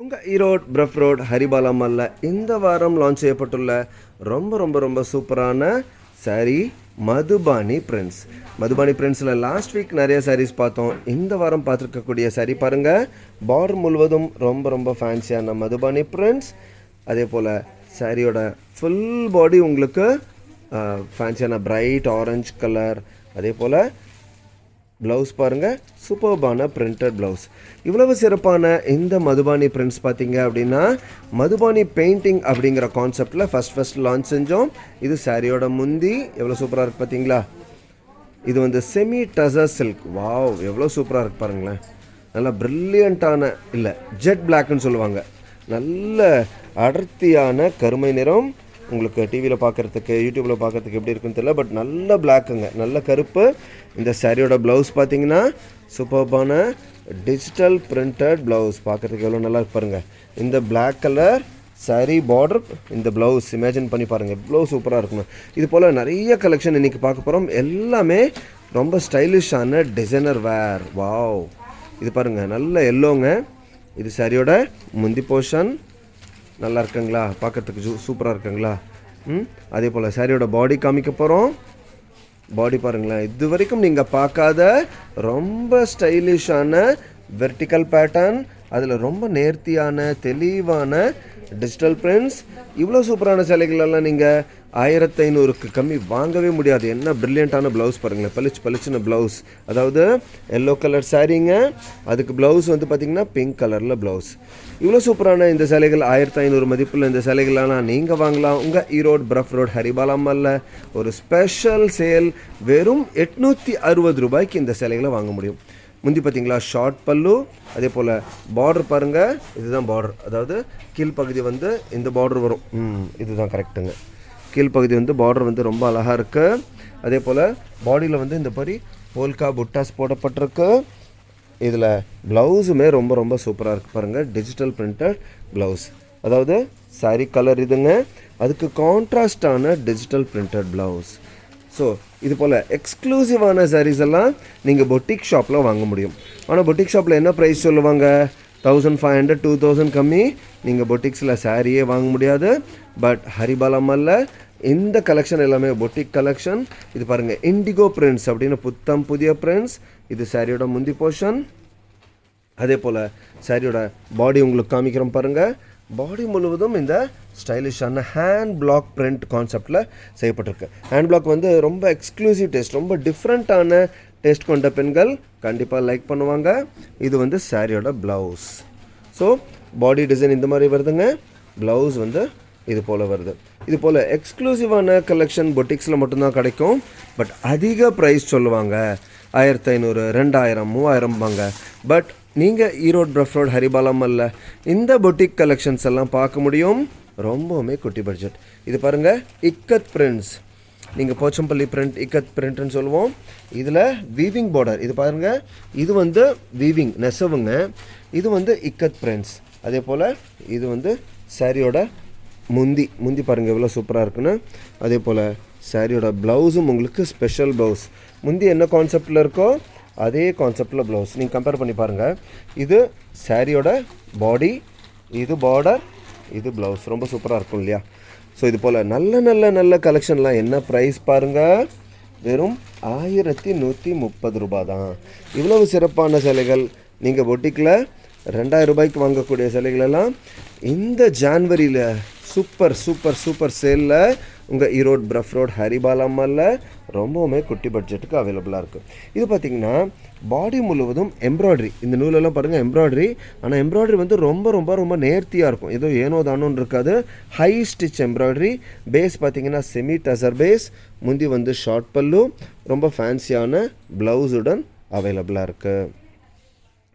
உங்கள் Erode Brough road Haribala இந்த வாரம் லான்ச் செய்யப்பட்டுள்ள ரொம்ப ரொம்ப ரொம்ப சூப்பரான saree மதுபானி பிரிண்ட்ஸ் மதுபானி பிரிண்ட்ஸில் லாஸ்ட் வீக் நிறைய சாரீஸ் பார்த்தோம். இந்த வாரம் பார்த்துருக்கக்கூடிய சாரீ பாருங்கள் பார்டர் முழுவதும் ரொம்ப ரொம்ப ஃபேன்சியான மதுபானி பிரிண்ட்ஸ் அதே போல் சாரியோட ஃபுல் பாடி உங்களுக்கு ஃபேன்சியான பிரைட் ஆரஞ்சு கலர் அதே போல் ப்ளவுஸ் பாருங்கள் சூப்பர்பான பிரிண்டட் ப்ளவுஸ் இவ்வளவு சிறப்பான இந்த மதுபானி பிரிண்ட்ஸ் பார்த்தீங்க அப்படின்னா மதுபானி பெயிண்டிங் அப்படிங்கிற கான்செப்டில் ஃபஸ்ட் ஃபஸ்ட் லான்ச் செஞ்சோம். இது சாரியோட முந்தி. எவ்வளோ சூப்பராக இருக்குது பார்த்தீங்களா இது வந்து செமி டசர் சில்க் வாவ் எவ்வளோ சூப்பராக இருக்கு பாருங்களேன். நல்லா ப்ரில்லியண்ட்டான இல்லை ஜெட் பிளாக்னு சொல்லுவாங்க. நல்ல அடர்த்தியான கருமை நிறம். உங்களுக்கு டிவியில் பார்க்குறதுக்கு யூடியூப்பில் பார்க்குறதுக்கு எப்படி இருக்குன்னு தெரியல பட் நல்ல பிளாக்குங்க நல்ல கருப்பு. இந்த சாரியோட ப்ளவுஸ் பார்த்தீங்கன்னா சூப்பர்பான டிஜிட்டல் பிரிண்டட் ப்ளவுஸ் பார்க்குறதுக்கு எவ்வளோ நல்லா பாருங்கள் இந்த பிளாக் கலர் சாரி பார்டர் இந்த ப்ளவுஸ் இமேஜின் பண்ணி பாருங்கள் எவ்வளோ சூப்பராக இருக்கணும் இது போல் நிறைய கலெக்ஷன் இன்றைக்கி பார்க்க போகிறோம் எல்லாமே ரொம்ப ஸ்டைலிஷான டிசைனர் வேர் வாவ் இது பாருங்கள் நல்ல எல்லோங்க இது சாரியோட முந்தி போர்ஷன் நல்லா இருக்குங்களா? பார்க்கறதுக்கு சூ சூப்பராக இருக்குங்களா? ம்? அதே போல் சாரியோட பாடி காமிக்க போகிறோம் பாடி பாருங்களேன். இது வரைக்கும் நீங்கள் பார்க்காத ரொம்ப ஸ்டைலிஷான வெர்டிக்கல் பேட்டர்ன் அதில் ரொம்ப நேர்த்தியான தெளிவான டிஜிட்டல் பிரிண்ட்ஸ் இவ்வளோ சூப்பரான சிலைகளெல்லாம் நீங்கள் ஆயிரத்தி ஐநூறுக்கு கம்மி வாங்கவே முடியாது. என்ன ப்ரில்லியண்ட்டான ப்ளவுஸ் பாருங்களேன். பளிச்சு பளிச்சுன ப்ளவுஸ் அதாவது எல்லோ கலர் சாரீங்க அதுக்கு ப்ளவுஸ் வந்து பார்த்திங்கன்னா பிங்க் கலரில் ப்ளவுஸ் இவ்வளோ சூப்பரான இந்த சிலைகள் ஆயிரத்தி ஐநூறு மதிப்பில் இந்த சிலைகள்லாம் நீங்கள் வாங்கலாம். உங்கள் ஈரோடு பிரஃப் ரோட் ஹரிபாலாமல்ல ஒரு ஸ்பெஷல் சேல் வெறும் எட்நூற்றி அறுபது ரூபாய்க்கு இந்த சிலைகளை வாங்க முடியும். முந்தி பார்த்தீங்களா? ஷார்ட் பல்லு அதே போல் பார்டர் பாருங்கள் இதுதான் பார்டர் அதாவது கீழ்ப்பகுதி வந்து இந்த பார்டர் வரும். ம் இதுதான் கரெக்டுங்க கீழ்ப்பகுதி வந்து பார்டர் வந்து ரொம்ப அழகாக இருக்குது அதே போல் பாடியில் வந்து இந்த மாதிரி போல்கா புட்டாஸ் போடப்பட்டிருக்கு. இதில் ப்ளவுஸுமே ரொம்ப ரொம்ப சூப்பராக இருக்குது பாருங்கள் டிஜிட்டல் பிரிண்டட் ப்ளவுஸ் அதாவது saree கலர் இதுங்க. அதுக்கு கான்ட்ராஸ்டான டிஜிட்டல் பிரிண்டட் ப்ளவுஸ் ஸோ இது போல் எக்ஸ்க்ளூசிவான சாரீஸ் எல்லாம் நீங்கள் பொட்டிக் ஷாப்பில் வாங்க முடியும். ஆனால் பொட்டிக் ஷாப்பில் என்ன ப்ரைஸ் சொல்லுவாங்க? Thousand five hundred two thousand கம்மி. நீங்கள் பொட்டிக்ஸில் சாரியே வாங்க முடியாது. பட் ஹரிபாலமல்ல இந்த கலெக்ஷன் எல்லாமே பொட்டிக் கலெக்ஷன் இது பாருங்கள் இண்டிகோ பிரிண்ட்ஸ் அப்படின்னு புத்தம் புதிய பிரிண்ட்ஸ் இது சாரியோட முந்தி போர்ஷன் அதே போல் சாரியோட பாடி உங்களுக்கு காமிக்கிறோம் பாருங்கள் பாடி முழுவதும் இந்த ஸ்டைலிஷான ஹேண்ட் பிளாக் பிரிண்ட் கான்செப்டில் செய்யப்பட்டிருக்கு. ஹேண்ட் பிளாக் வந்து ரொம்ப எக்ஸ்க்ளூசிவ் டேஸ்ட் ரொம்ப டிஃப்ரெண்ட்டான டேஸ்ட் கொண்ட பெண்கள் கண்டிப்பாக லைக் பண்ணுவாங்க. இது வந்து சாரியோட ப்ளவுஸ் ஸோ பாடி டிசைன் இந்த மாதிரி வருதுங்க. ப்ளவுஸ் வந்து இது போல் வருது. இது போல் எக்ஸ்க்ளூசிவான கலெக்ஷன் பொட்டிக்ஸில் மட்டும்தான் கிடைக்கும். பட் அதிக ப்ரைஸ் சொல்லுவாங்க. ஆயிரத்தி ஐநூறு ரெண்டாயிரம் மூவாயிரம்பாங்க. பட் நீங்கள் ஈரோடு பிரஃப் ரோட் ஹரிபாலம் அல்ல இந்த பொட்டிக் கலெக்ஷன்ஸ் எல்லாம் பார்க்க முடியும். ரொம்பவுமே குட்டி பட்ஜெட் இது பாருங்கள் இக்கத் பிரிண்ட்ஸ் நீங்கள் போச்சம்பள்ளி பிரிண்ட் இக்கத் பிரிண்ட்னு சொல்லுவோம். இதில் வீவிங் பார்டர் இது பாருங்கள் இது வந்து வீவிங் நெசவுங்க. இது வந்து இக்கத் பிரிண்ட்ஸ் அதே போல் இது வந்து சாரியோட முந்தி. முந்தி பாருங்கள் எவ்வளோ சூப்பராக இருக்குன்னு. அதே போல் சாரியோட ப்ளவுஸும் உங்களுக்கு ஸ்பெஷல் ப்ளவுஸ் முந்தி என்ன கான்செப்டில் இருக்கோ அதே கான்செப்டில் ப்ளவுஸ் நீங்கள் கம்பேர் பண்ணி பாருங்கள் இது சாரியோட பாடி இது பார்டர் இது ப்ளவுஸ் ரொம்ப சூப்பராக இருக்கும் இல்லையா? ஸோ இது போல் நல்ல நல்ல நல்ல கலெக்ஷன்லாம் என்ன ப்ரைஸ் பாருங்கள் வெறும் ஆயிரத்தி நூற்றி முப்பது ரூபா தான் இவ்வளவு சிறப்பான சிலைகள். நீங்கள் பொட்டிக்கில் ரெண்டாயிரம் ரூபாய்க்கு வாங்கக்கூடிய சிலைகளெல்லாம் இந்த ஜான்வரியில் சூப்பர் சூப்பர் சூப்பர் சேலில் உங்கள் ஈரோடு பிரஃப் ரோட் ஹரிபாலாமல்ல ரொம்பவுமே குட்டி பட்ஜெட்டுக்கு அவைலபிளாக இருக்குது இது பார்த்திங்கன்னா பாடி முழுவதும் எம்ப்ராய்டரி இந்த நூலெல்லாம் பாருங்கள் எம்ப்ராய்டரி ஆனால் எம்ப்ராய்டரி வந்து ரொம்ப ரொம்ப ரொம்ப நேர்த்தியாக இருக்கும். ஏதோ ஏனோ தானோன்னு இருக்காது. ஹை ஸ்டிச் எம்ப்ராய்டரி பேஸ் பார்த்திங்கன்னா செமி டசர் பேஸ் முந்தி வந்து ஷார்ட் பல்லு. ரொம்ப ஃபேன்சியான ப்ளவுஸுடன் அவைலபிளாக இருக்குது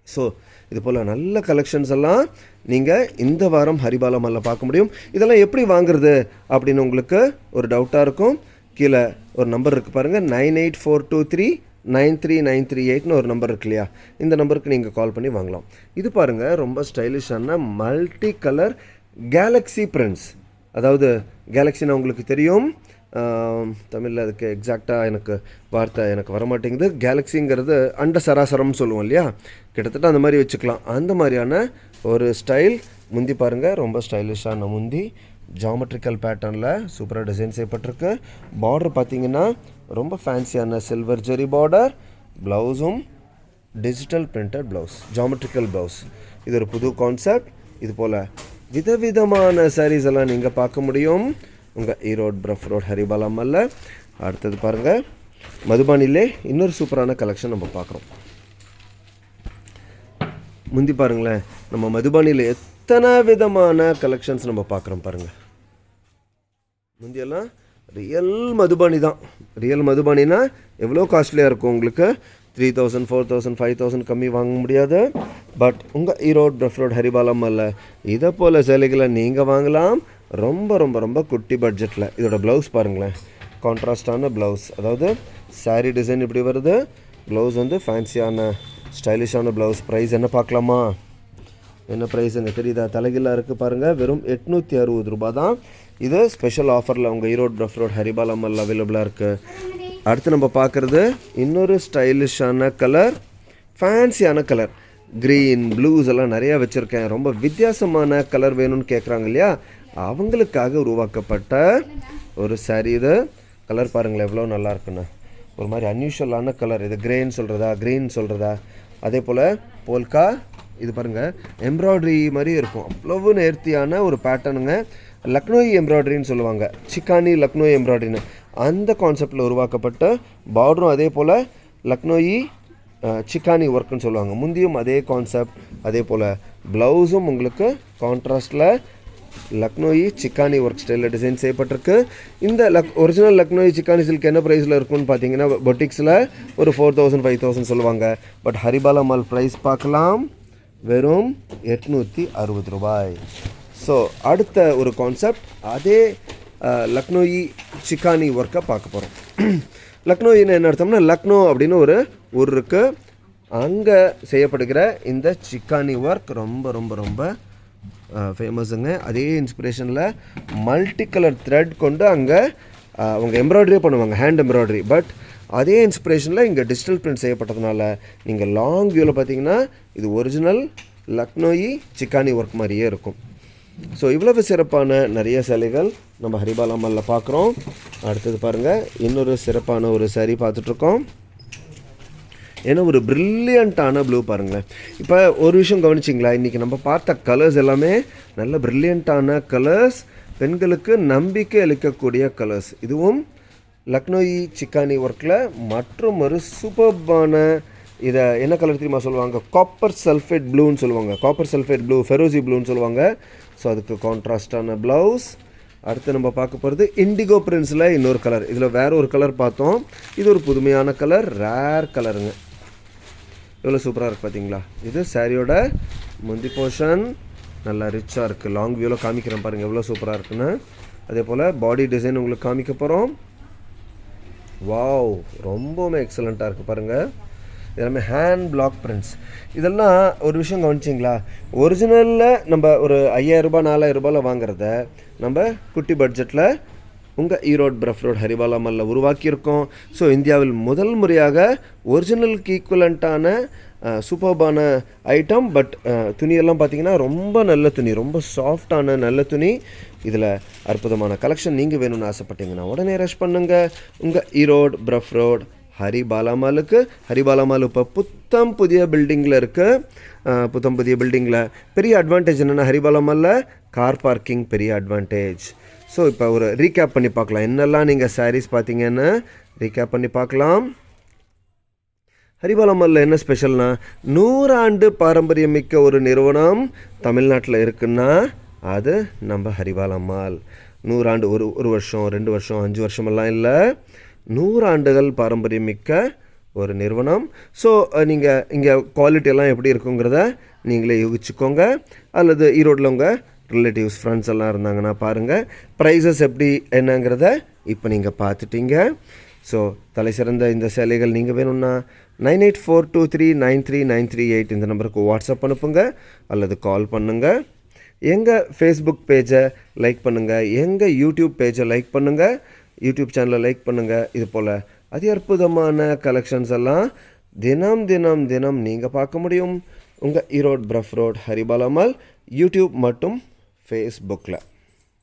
ஸோ இது போல் நல்ல கலெக்ஷன்ஸ் எல்லாம் நீங்கள் இந்த வாரம் ஹரிபாலா மாலில் பார்க்க முடியும். இதெல்லாம் எப்படி வாங்குறது அப்படின்னு உங்களுக்கு ஒரு டவுட்டாக இருக்கும். கீழே ஒரு நம்பர் இருக்குது பாருங்கள் nine eight four two three nine three nine three எயிட்னு ஒரு நம்பர் இருக்கு இல்லையா? இந்த நம்பருக்கு நீங்கள் கால் பண்ணி வாங்கலாம். இது பாருங்கள் ரொம்ப ஸ்டைலிஷான மல்டி கலர் கேலக்ஸி பிரிண்ட்ஸ் அதாவது கேலக்ஸினா உங்களுக்கு தெரியும். தமிழில் அதுக்கு எக்ஸாக்டாக எனக்கு வார்த்தை எனக்கு வரமாட்டேங்குது. கேலக்ஸிங்கிறது அண்ட சராசரம்னு சொல்லுவோம் இல்லையா? கிட்டத்தட்ட அந்த மாதிரி வச்சுக்கலாம். அந்த மாதிரியான ஒரு ஸ்டைல் முந்தி பாருங்கள் ரொம்ப ஸ்டைலிஷான முந்தி. ஜாமெட்ரிக்கல் பேட்டர்னில் சூப்பராக டிசைன் செய்யப்பட்டிருக்கு. பார்டர் பார்த்தீங்கன்னா ரொம்ப ஃபேன்சியான சில்வர் ஜெரி பார்டர் ப்ளவுஸும் digital printed blouse geometrical blouse இது ஒரு புது கான்செப்ட் இது போல் விதவிதமான சாரீஸ் எல்லாம் நீங்கள் பார்க்க முடியும். உங்கள் ஈரோட் பிரஃப் ரோட் ஹரிபாலம் மல்ல அடுத்தது பாருங்கள் மதுபானிலே இன்னொரு சூப்பரான கலெக்ஷன் நம்ம பார்க்குறோம். முந்தி பாருங்களேன். நம்ம மதுபானியில் எத்தனை விதமான கலெக்ஷன்ஸ் நம்ம பார்க்குறோம் பாருங்கள் முந்தியெல்லாம் ரியல் மதுபானி தான். ரியல் மதுபானினா எவ்வளோ காஸ்ட்லியாக இருக்கும் உங்களுக்கு? Three thousand four thousand five thousand கம்மி வாங்க முடியாது. பட் உங்கள் ஈரோட் பிரஃப் ரோட் ஹரிபாலம் அல்ல. இதை போல் சேலைகளை நீங்கள் வாங்கலாம். ரொம்ப ரொம்ப ரொம்ப குட்டி பட்ஜெட்டில் இதோட ப்ளவுஸ் பாருங்களேன். கான்ட்ராஸ்டான ப்ளவுஸ் அதாவது சாரீ டிசைன் இப்படி வருது. ப்ளவுஸ் வந்து ஃபேன்சியான ஸ்டைலிஷான ப்ளவுஸ் ப்ரைஸ் என்ன பார்க்கலாமா? என்ன ப்ரைஸுங்க தெரியுதா? தலைகீழாக இருக்குது பாருங்கள் வெறும் எட்நூற்றி அறுபது ரூபாய் தான். இது ஸ்பெஷல் ஆஃபரில் உங்கள் ஈரோடு பிரஃப் ரோட் ஹரிபாலம்மல் அவைலபிளாக இருக்குது அடுத்து நம்ம பார்க்குறது இன்னொரு ஸ்டைலிஷான கலர் ஃபேன்சியான கலர் க்ரீன் ப்ளூஸ் எல்லாம் நிறையா வச்சுருக்கேன். ரொம்ப வித்தியாசமான கலர் வேணும்னு கேட்குறாங்க இல்லையா? அவங்களுக்காக உருவாக்கப்பட்ட ஒரு சாரீ இது கலர் பாருங்களேன் எவ்வளோ நல்லா இருக்குன்னு ஒரு மாதிரி அன்யூஷுவலான கலர் இது கிரேன்னு சொல்கிறதா க்ரீன் சொல்கிறதா அதே போல் போல்கா இது பாருங்கள் எம்ப்ராய்டரி மாதிரி இருக்கும். அவ்வளவு நேர்த்தியான ஒரு பேட்டர்னுங்க லக்னோய் எம்ப்ராய்டரின்னு சொல்லுவாங்க. சிக்கானி லக்னோய் எம்ப்ராய்டரின்னு அந்த கான்செப்டில் உருவாக்கப்பட்ட பார்டரும் அதே போல் லக்னோயி சிக்கானி ஒர்க்குன்னு சொல்லுவாங்க. முந்தியும் அதே கான்செப்ட் அதே போல். ப்ளவுஸும் உங்களுக்கு கான்ட்ராஸ்டில் லக்னோயி சிக்கானி ஒர்க் ஸ்டைலில் டிசைன் செய்யப்பட்டிருக்கு. இந்த லக் ஒரிஜினல் லக்னோயி சிக்கானி சில்க் என்ன ப்ரைஸில் இருக்கும்னு பார்த்தீங்கன்னா பொட்டிக்ஸில் ஒரு ஃபோர் தௌசண்ட் ஃபைவ் தௌசண்ட் சொல்லுவாங்க. பட் ஹரிபாலா மால் ப்ரைஸ் பார்க்கலாம். வெறும் எட்நூற்றி அறுபது ரூபாய். ஸோ அடுத்த ஒரு கான்செப்ட் அதே லக்னோயி சிக்கானி ஒர்க்கை பார்க்க போகிறோம் லக்னோயின்னு என்ன அர்த்தம்னா லக்னோ அப்படின்னு ஒரு ஊர் இருக்குது அங்கே செய்யப்படுகிற இந்த சிக்கானி ஒர்க் ரொம்ப ரொம்ப ரொம்ப ஃபேமஸுங்க அதே இன்ஸ்பிரேஷனில் மல்டி கலர் த்ரெட் கொண்டு அங்கே அவங்க எம்ப்ராய்டரியே பண்ணுவாங்க ஹேண்ட் எம்ப்ராய்டரி பட் அதே இன்ஸ்பிரேஷனில் இங்கே டிஜிட்டல் பிரிண்ட் செய்யப்பட்டதுனால நீங்கள் லாங் வியூவில் பார்த்தீங்கன்னா இது ஒரிஜினல் லக்னோயி சிக்கானி ஒர்க் மாதிரியே இருக்கும். ஸோ இவ்வளவு சிறப்பான நிறைய சிலைகள் நம்ம ஹரிபாலாமல்ல பார்க்குறோம் அடுத்தது பாருங்கள் இன்னொரு சிறப்பான ஒரு சேரீ பார்த்துட்ருக்கோம் ஏன்னா ஒரு ப்ரில்லியண்ட்டான ப்ளூ பாருங்களேன். இப்போ ஒரு விஷயம் கவனிச்சிங்களா? இன்றைக்கி நம்ம பார்த்த கலர்ஸ் எல்லாமே நல்ல ப்ரில்லியண்ட்டான கலர்ஸ் பெண்களுக்கு நம்பிக்கை அளிக்கக்கூடிய கலர்ஸ் இதுவும் லக்னோயி சிக்கானி ஒர்க்கில் மற்றும் ஒரு சூப்பர்பான இதை என்ன கலர் தெரியுமா சொல்லுவாங்க? காப்பர் சல்ஃபேட் ப்ளூன்னு சொல்லுவாங்க. காப்பர் சல்ஃபேட் ப்ளூ ஃபெரோசி ப்ளூன்னு சொல்லுவாங்க. ஸோ அதுக்கு கான்ட்ராஸ்டான ப்ளவுஸ் அடுத்து நம்ம பார்க்க போகிறது இண்டிகோ பிரின்ஸில் இன்னொரு கலர் இதில் வேற ஒரு கலர் பார்த்தோம். இது ஒரு புதுமையான கலர் ரேர் கலருங்க எவ்வளோ சூப்பராக இருக்குது பார்த்தீங்களா இது சாரியோட முந்தி போர்ஷன் நல்லா ரிச்சாக இருக்குது லாங் வியூவில் காமிக்கிறேன் பாருங்கள் எவ்வளோ சூப்பராக இருக்குன்னு. அதே போல் பாடி டிசைன் உங்களுக்கு காமிக்க போகிறோம் வாவ் ரொம்பவுமே எக்ஸலண்ட்டாக இருக்குது பாருங்கள் எல்லாமே ஹேண்ட் பிளாக் பிரிண்ட்ஸ் இதெல்லாம் ஒரு விஷயம் கவனிச்சிங்களா? ஒரிஜினலில் நம்ம ஒரு ஐயாயிரரூபா நாலாயிரரூபாவில் வாங்குறத நம்ம குட்டி பட்ஜெட்டில் உங்கள் ஈரோட் பிரஃப் ரோட் ஹரிபாலா மல்ல உருவாக்கியிருக்கோம். ஸோ இந்தியாவில் முதல் முறையாக ஒரிஜினலுக்கு ஈக்குவலண்ட்டான சூப்பர்பான ஐட்டம் பட் துணியெல்லாம் பார்த்தீங்கன்னா ரொம்ப நல்ல துணி ரொம்ப சாஃப்டான நல்ல துணி. இதில் அற்புதமான கலெக்ஷன் நீங்கள் வேணும்னு ஆசைப்பட்டீங்கன்னா உடனே ரஷ் பண்ணுங்கள் உங்கள் ஈரோட் பிரஃப் ரோட் ஹரிபாலாமாலுக்கு ஹரிபாலாமால் இப்போ புத்தம் புதிய பில்டிங்கில் இருக்குது புத்தம் புதிய பில்டிங்கில் பெரிய அட்வான்டேஜ் என்னென்னா ஹரிபாலாமாலில் கார் பார்க்கிங் பெரிய அட்வான்டேஜ் ஸோ இப்போ ஒரு ரீகேப் பண்ணி பார்க்கலாம். என்னெல்லாம் நீங்கள் சாரீஸ் பார்த்தீங்கன்னு ரீகேப் பண்ணி பார்க்கலாம். ஹரிபாலமல்ல என்ன ஸ்பெஷல்னா நூறாண்டு பாரம்பரியமிக்க ஒரு நிறுவனம் தமிழ்நாட்டில் இருக்குன்னா அது நம்ம ஹரிபாலம்மாள். நூறாண்டு ஒரு ஒரு வருஷம் ரெண்டு வருஷம் அஞ்சு வருஷமெல்லாம் இல்லை. நூறாண்டுகள் பாரம்பரியமிக்க ஒரு நிறுவனம். ஸோ நீங்கள் இங்கே குவாலிட்டியெல்லாம் எப்படி இருக்குங்கிறத நீங்களே யூகிச்சுக்கோங்க. அல்லது ஈரோட்டில் உங்கள் ரிலேட்டிவ்ஸ் ஃப்ரெண்ட்ஸ் எல்லாம் இருந்தாங்கன்னா பாருங்கள் ப்ரைஸஸ் எப்படி என்னங்கிறத இப்போ நீங்கள் பார்த்துட்டீங்க. ஸோ தலை சிறந்த இந்த சேலைகள் நீங்கள் வேணும்னா nine eight four two three nine three nine three eight இந்த நம்பருக்கு வாட்ஸ்அப் அனுப்புங்க. அல்லது கால் பண்ணுங்கள் எங்கள் ஃபேஸ்புக் பேஜை லைக் பண்ணுங்கள் எங்கள் யூடியூப் பேஜை லைக் பண்ணுங்கள் யூடியூப் சேனலை லைக் பண்ணுங்கள் இது போல் அதி அற்புதமான கலெக்ஷன்ஸ் எல்லாம் தினம் தினம் தினம் நீங்கள் பார்க்க முடியும். உங்கள் ஈரோட் பிரஃப் ரோட் ஹரிபாலாமல் யூடியூப் மற்றும் Facebook Live.